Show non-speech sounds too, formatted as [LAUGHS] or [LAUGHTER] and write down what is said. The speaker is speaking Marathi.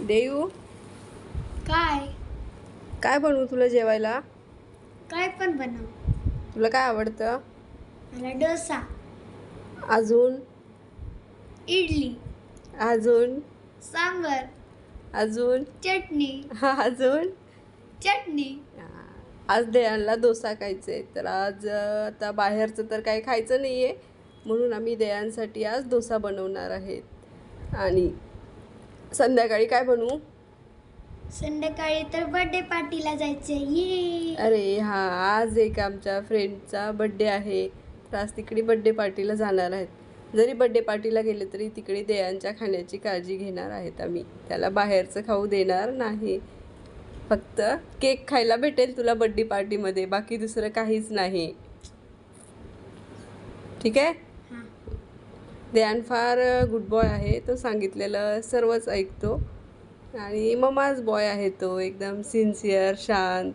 देऊ काय? काय बनवू तुला जेवायला? काय पण बनव. तुला काय आवडतं? मला डोसा. अजून? इडली. अजून? सांबर. अजून? चटणी. हा [LAUGHS] अजून? चटणी. आज दयांला डोसा खायचा आहे तर आज अं, आता बाहेरचं तर काही खायचं नाही आहे म्हणून आम्ही दयांसाठी आज डोसा बनवणार आहेत. आणि संध्याकाळी काय बनवू? संध्याकाळी तर बर्थडे पार्टीला जायचं ये अरे हा आज एक आमच्या फ्रेंडचा बड्डे आहे. तर आज तिकडे बड्डे पार्टीला जाणार आहेत. जरी बड्डे पार्टीला गेले तरी तिकडे देयांच्या खाण्याची काळजी घेणार आहेत आम्ही. त्याला बाहेरचं खाऊ देणार नाही. फक्त केक खायला भेटेल तुला बड्डे पार्टीमध्ये बाकी दुसरं काहीच नाही. ठीक आहे? ध्यान फार गुड बॉय आहे तो सांगितलेलं सर्वच ऐकतो. आणि ममाज बॉय आहे तो एकदम सिन्सिअर शांत.